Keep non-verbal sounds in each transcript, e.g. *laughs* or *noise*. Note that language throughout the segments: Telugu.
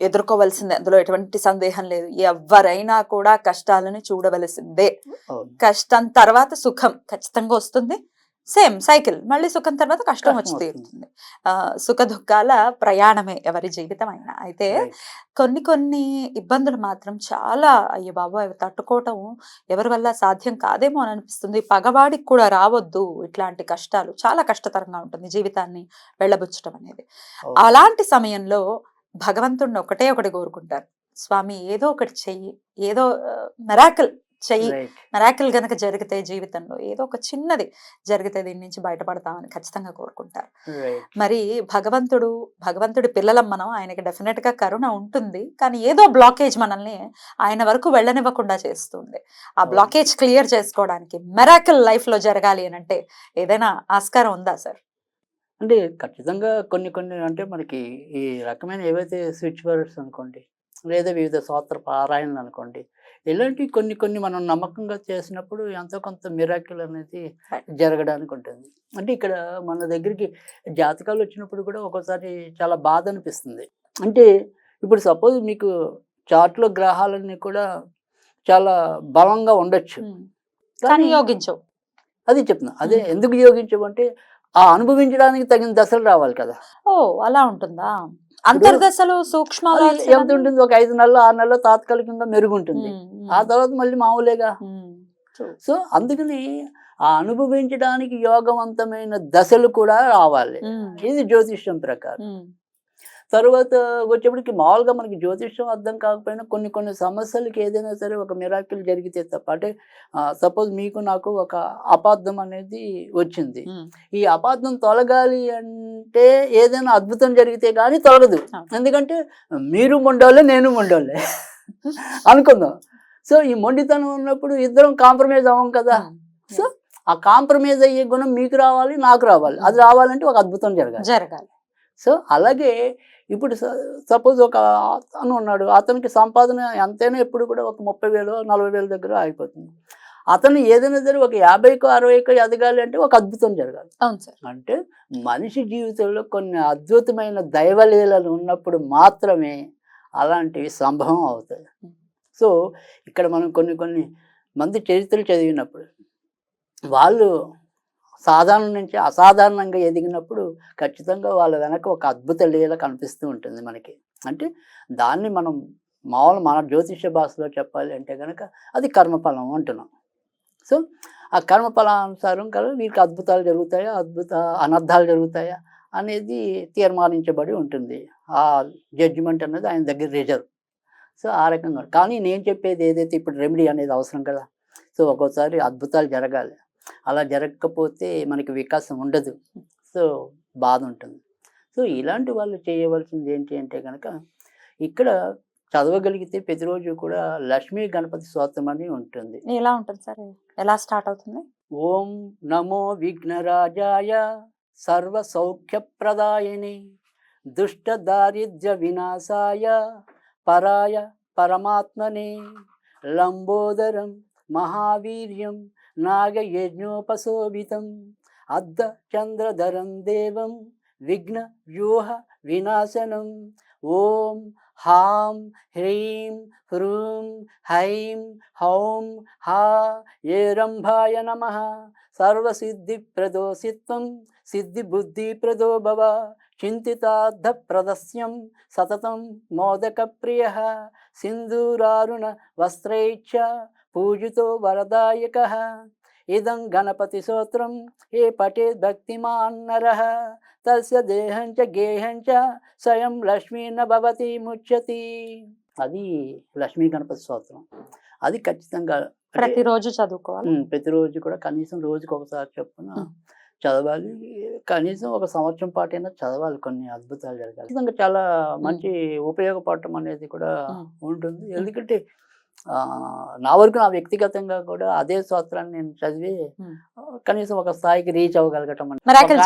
ఎదుర్కోవలసిందే. అందులో ఎటువంటి సందేహం లేదు. ఎవరైనా కూడా కష్టాలను చూడవలసిందే. కష్టం తర్వాత సుఖం ఖచ్చితంగా వస్తుంది. Same cycle. మళ్ళీ సుఖం తర్వాత కష్టం వచ్చి. తీరుతుంది. ఆ, సుఖ దుఃఖాల ప్రయాణమే ఎవరి జీవితం అయినా అయితే. కొన్ని కొన్ని ఇబ్బందులు మాత్రం చాలా అయ్యో బాబు అవి తట్టుకోవటం ఎవరి వల్ల సాధ్యం కాదేమో అని అనిపిస్తుంది. పగవాడికి కూడా రావద్దు ఇట్లాంటి కష్టాలు. చాలా కష్టతరంగా ఉంటుంది జీవితాన్ని వెళ్ళబుచ్చటం అనేది. అలాంటి సమయంలో భగవంతుడిని ఒకటే ఒకటి కోరుకుంటారు స్వామి ఏదో ఒకటి చెయ్యి ఏదో మెరాకిల్ చెయ్యి. మెరాకిల్ గనక జరిగితే జీవితంలో ఏదో ఒక చిన్నది జరిగితే దీని నుంచి బయటపడతామని ఖచ్చితంగా కోరుకుంటారు. మరి భగవంతుడు భగవంతుడి పిల్లలం మనం ఆయనకి డెఫినెట్గా కరుణ ఉంటుంది కానీ ఏదో బ్లాకేజ్ మనల్ని ఆయన వరకు వెళ్ళనివ్వకుండా చేస్తుంది ఆ. బ్లాకేజ్ క్లియర్ చేసుకోవడానికి మెరాకిల్ లైఫ్లో జరగాలి అని అంటే ఏదైనా ఆస్కారం ఉందా సార్ అంటే ఖచ్చితంగా కొన్ని కొన్ని అంటే మనకి ఈ రకమైన ఏవైతే స్విచ్ వర్డ్స్ అనుకోండి లేదా వివిధ స్తోత్ర పారాయణలు అనుకోండి ఇలాంటి కొన్ని కొన్ని మనం నమ్మకంగా చేసినప్పుడు ఎంతో కొంత మిరాకిల్ అనేది. జరగడానికి ఉంటుంది. అంటే ఇక్కడ మన దగ్గరికి జాతకాలు వచ్చినప్పుడు కూడా ఒక్కోసారి చాలా బాధ అనిపిస్తుంది. అంటే ఇప్పుడు సపోజ్ మీకు చార్ట్లో గ్రహాలన్నీ కూడా చాలా బలంగా ఉండొచ్చు. కానీ యోగించవు. అది చెప్తున్నా. అదే. ఎందుకు యోగించమంటే ఆ అనుభవించడానికి తగిన దశలు రావాలి కదా. ఓ అలా ఉంటుందా? అంతర్దశలు సూక్ష్మాలు అది ఎంత ఉంటుంది? ఒక ఐదు నెలలు ఆరు నెలలు తాత్కాలికంగా మెరుగుంటుంది. ఆ తర్వాత మళ్ళీ మామూలేగా. సో అందుకని ఆ అనుభవించడానికి యోగవంతమైన దశలు కూడా రావాలి. ఇది జ్యోతిష్యం ప్రకారం. తర్వాత వచ్చేప్పటికి మామూలుగా మనకి జ్యోతిష్యం అర్థం కాకపోయినా కొన్ని కొన్ని సమస్యలకి ఏదైనా సరే ఒక మిరాకిల్ జరిగితే తప్ప అంటే సపోజ్ మీకు నాకు ఒక అపార్థం అనేది వచ్చింది. ఈ అపార్థం తొలగాలి అంటే ఏదైనా అద్భుతం జరిగితే కానీ తొలగదు. ఎందుకంటే మీరు మొండోళ్ళే నేను మొండోళ్ళే అనుకుందాం. సో ఈ మొండితనం ఉన్నప్పుడు ఇద్దరం కాంప్రమైజ్ అవ్వం కదా. సో ఆ కాంప్రమైజ్ అయ్యే గుణం మీకు రావాలి నాకు రావాలి. అది రావాలంటే ఒక అద్భుతం జరగాలి. జరగాలి. సో అలాగే ఇప్పుడు సపోజ్ ఒక అతను ఉన్నాడు అతనికి సంపాదన ఎంతైనా ఎప్పుడు కూడా ఒక ముప్పై వేలు నలభై వేల దగ్గర ఆగిపోతుంది. అతను ఏదైనా సరే ఒక యాభైకో అరవైకో ఎదగాలి అంటే ఒక అద్భుతం జరగాలి. అవును సార్. అంటే మనిషి జీవితంలో కొన్ని అద్భుతమైన దైవలీలలు ఉన్నప్పుడు మాత్రమే అలాంటివి సంభవం అవుతాయి. సో ఇక్కడ మనం కొన్ని కొన్ని మంది చరిత్రలు చదివినప్పుడు వాళ్ళు సాధారణ నుంచి అసాధారణంగా ఎదిగినప్పుడు ఖచ్చితంగా వాళ్ళ వెనక ఒక అద్భుత లీల కనిపిస్తూ ఉంటుంది మనకి. అంటే దాన్ని మనం మామూలు మన జ్యోతిష భాషలో చెప్పాలి అంటే కనుక అది కర్మఫలం అంటున్నాం. సో ఆ కర్మఫలానుసారం కదా వీరికి అద్భుతాలు జరుగుతాయా అద్భుత అనర్థాలు జరుగుతాయా అనేది తీర్మానించబడి ఉంటుంది. ఆ జడ్జిమెంట్ అనేది ఆయన దగ్గర రిజర్వ్. సో ఆ రకంగా. కానీ నేను చెప్పేది ఏదైతే ఇప్పుడు రెమెడీ అనేది అవసరం కదా సో ఒక్కోసారి అద్భుతాలు జరగాలి. అలా జరగకపోతే మనకి వికాసం ఉండదు. సో బాధ ఉంటుంది సో ఇలాంటి వాళ్ళు చేయవలసింది ఏంటి అంటే కనుక ఇక్కడ చదవగలిగితే ప్రతిరోజు కూడా లక్ష్మీ గణపతి స్తోత్రం అని ఉంటుంది. ఎలా ఉంటుంది సార్? ఎలా స్టార్ట్ అవుతుంది? ఓం నమో విఘ్నరాజాయ సర్వ సౌఖ్యప్రదాయిని దుష్ట దారిద్ర్య వినాశాయ పరాయ పరమాత్మనే లంబోదరం మహావీర్యం నాగయజ్ఞోపశోభితం అర్ధ చంద్రధరం దేవం విఘ్న వ్యూహ వినాశనం ఓం హాం హ్రీం హ్రూం హైం హౌం హా ఏరంభాయ నమ సర్వసిద్ధిప్రదోసిత్వం సిద్ధిబుద్ధిప్రదో భవ చింతితార్థప్రదస్యం సతతం మోదకప్రియ సింధూరారుణ వస్త్రైచ్చ పూజితో వరదాయక. ఇదం గణపతి స్తోత్రం ఏ పటే భక్తిమాన్ నరః. తస్య దేహం చ గేహం చ స్వయం లక్ష్మీ న భవతి ముచ్యతి. అది లక్ష్మీ గణపతి స్తోత్రం అది ఖచ్చితంగా ప్రతిరోజు చదువుకోవాలి? ప్రతిరోజు కూడా కనీసం రోజుకి ఒకసారి చొప్పున. చదవాలి. కనీసం ఒక సంవత్సరం పాటైనా చదవాలి కొన్ని అద్భుతాలు జరగాలి. ఖచ్చితంగా చాలా మంచి ఉపయోగపడటం అనేది కూడా. ఉంటుంది. ఎందుకంటే నా వరకు నా వ్యక్తిగతంగా కూడా అదే స్తోత్రాన్ని నేను చదివి కనీసం ఒక స్థాయికి రీచ్ అవ్వగలగటం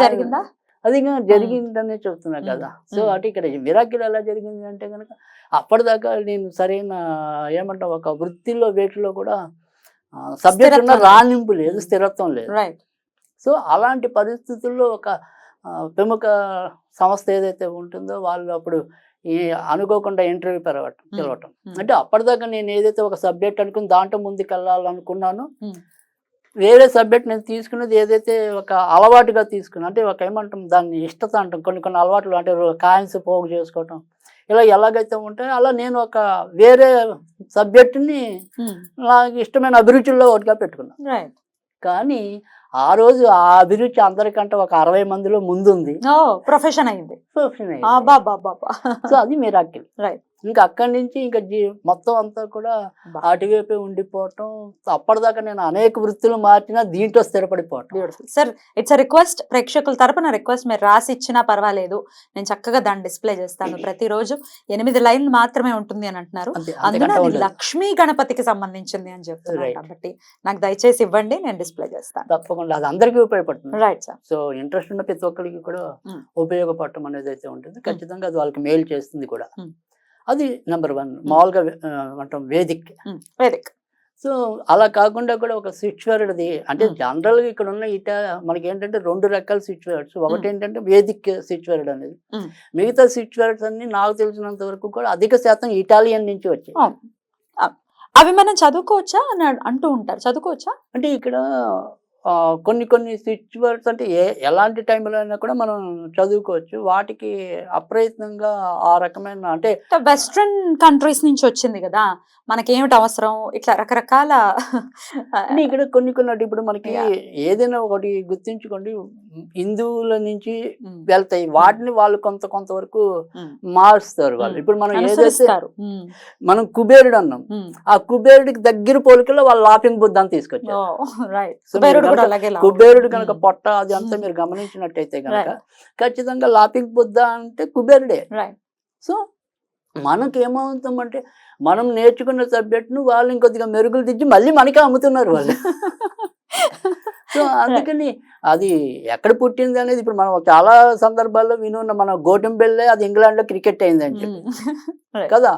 జరిగిందా? అది ఇంకా జరిగిందనే చెప్తున్నా. కదా సో. అటు ఇక్కడ మిరాకిల్ ఎలా జరిగింది అంటే కనుక అప్పటిదాకా నేను సరైన ఏమంటాం ఒక వృత్తిలో వేటిలో కూడా సబ్జెక్ట్. రాణింపు లేదు. స్థిరత్వం లేదు సో అలాంటి పరిస్థితుల్లో ఒక ప్రముఖ సంస్థ ఏదైతే ఉంటుందో వాళ్ళు అప్పుడు అనుకోకుండా ఇంటర్వ్యూ పెరగటం. పిలవటం. అంటే అప్పటిదాకా నేను ఏదైతే ఒక సబ్జెక్ట్ అనుకుని దాంట్లో ముందుకు వెళ్ళాలనుకున్నానో. వేరే సబ్జెక్ట్ నేను తీసుకున్నది ఏదైతే ఒక అలవాటుగా తీసుకున్నా అంటే ఒక ఏమంటాం దాన్ని ఇష్టత అంటాం కొన్ని కొన్ని అలవాట్లు అంటే కాయిన్స్ పోగు చేసుకోవటం ఇలా ఎలాగైతే ఉంటాయో అలా నేను ఒక వేరే సబ్జెక్టుని నాకు ఇష్టమైన అభిరుచుల్లో ఒకటిగా పెట్టుకున్నాను కానీ ఆ రోజు ఆ అభిరుచి అందరికంటే ఒక అరవై మందిలో ముందుంది ప్రొఫెషన్ అయింది Perfection అయింది. సో అది మిరాకిల్ Right. ఇంకా అక్కడి నుంచి ఇంకా జీ మొత్తం అంతా కూడా. అటువైపే ఉండిపోవటం అప్పటిదాకా నేను అనేక వృత్తులు మార్చినా దీంట్లో స్థిరపడిపోవటం సార్ ఇట్స్ రిక్వెస్ట్ ప్రేక్షకుల తరపున రిక్వెస్ట్ మీరు రాసి ఇచ్చినా పర్వాలేదు నేను చక్కగా దాన్ని డిస్ప్లే చేస్తాను ప్రతిరోజు ఎనిమిది లైన్లు మాత్రమే ఉంటుంది అని అంటున్నారు అందులో. లక్ష్మీ గణపతికి సంబంధించింది అని చెప్తున్నారు. కాబట్టి నాకు దయచేసి ఇవ్వండి నేను డిస్ప్లే చేస్తాను తప్పకుండా అది అందరికీ ఉపయోగపడుతుంది రైట్ సార్ సో ఇంట్రెస్ట్ ఉన్న ప్రతి ఒక్కరికి కూడా Mm. ఉపయోగపడటం అనేది అయితే ఉంటుంది ఖచ్చితంగా అది వాళ్ళకి మేలు చేస్తుంది కూడా Mm. అది నెంబర్ వన్ మామూలుగా అంటాం వేదిక్. వేదిక్. సో అలా కాకుండా కూడా ఒక స్విచ్ వర్డ్ది అంటే Mm. జనరల్గా ఇక్కడ ఉన్న ఇట మనకి ఏంటంటే రెండు రకాల స్విచ్ వర్డ్స్ ఒకటి ఏంటంటే వేదిక్ స్విచ్ వర్డ్ అనేది. మిగతా స్విచ్ వర్డ్స్ అన్ని నాకు తెలిసినంత వరకు కూడా అధిక శాతం ఇటాలియన్ నుంచి వచ్చాయి. అవి మనం చదువుకోవచ్చా అని అంటూ ఉంటారు. చదువుకోవచ్చా? అంటే ఇక్కడ కొన్ని కొన్ని వర్డ్స్ అంటే ఏ ఎలాంటి టైంలో అయినా కూడా మనం చదువుకోవచ్చు. వాటికి అప్రయత్నంగా ఆ రకమైన అంటే వెస్ట్రన్ కంట్రీస్ నుంచి వచ్చింది కదా మనకేమిటి అవసరం? ఇట్లా రకరకాల ఇక్కడ కొన్ని కొన్ని ఇప్పుడు మనకి. ఏదైనా ఒకటి గుర్తించుకోండి. హిందువుల నుంచి వెళ్తాయి. వాటిని వాళ్ళు కొంత కొంతవరకు మారుస్తారు వాళ్ళు. ఇప్పుడు మనం ఏదైతే మనం కుబేరుడు అన్నాం. ఆ కుబేరుడికి దగ్గర పోలికలో వాళ్ళు లాఫింగ్ బుద్ధాన్ని తీసుకొచ్చారు. కుబేరుడు కనుక పొట్ట అది అంతా. మీరు గమనించినట్టయితే కనుక. ఖచ్చితంగా లాఫింగ్ బుద్ధ అంటే కుబేరుడే. సో మనకి ఏమవుతామంటే మనం నేర్చుకున్న సబ్జెక్ట్ను వాళ్ళు ఇంకొద్దిగా మెరుగులు దిద్ది మళ్ళీ మనకే అమ్ముతున్నారు వాళ్ళు. *laughs* సో *laughs* అందుకని అది ఎక్కడ పుట్టింది అనేది ఇప్పుడు మనం చాలా సందర్భాల్లో వినున్న మన గోటంబెల్లే అది ఇంగ్లాండ్లో క్రికెట్ చెప్పి. *laughs* కదా.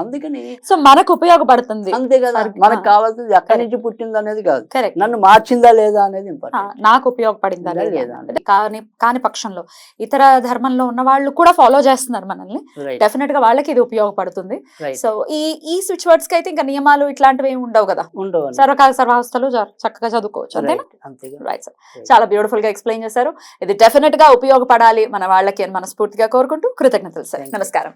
అందుకని సో మనకు ఉపయోగపడుతుంది. అంతే కదా. మనకు Ah. కావాల్సింది ఎక్కడి. నుంచి పుట్టింది అనేది కాదు. నన్ను మార్చిందా లేదా అనేది ఇంపార్టెంట్ నాకు ఉపయోగపడిందా లేదా. కాని కాని పక్షంలో. ఇతర ధర్మంలో ఉన్న వాళ్ళు కూడా ఫాలో చేస్తున్నారు మనల్ని. డెఫినెట్గా వాళ్ళకి ఇది ఉపయోగపడుతుంది. సో ఈ ఈ స్విచ్ వర్డ్స్కి అయితే ఇంకా నియమాలు ఇట్లాంటివి ఏమి ఉండవు కదా? ఉండవు. సర్వకాల సర్వావస్థలు చక్కగా చదువుకోవచ్చు. అంతేనా? Right sir. చాలా బ్యూటిఫుల్గా ఎక్స్ప్లెయిన్ చేశారు. ఇది డెఫినెట్గా ఉపయోగపడాలి మన వాళ్ళకి అని మనస్ఫూర్తిగా కోరుకుంటూ కృతజ్ఞతలు సార్. నమస్కారం.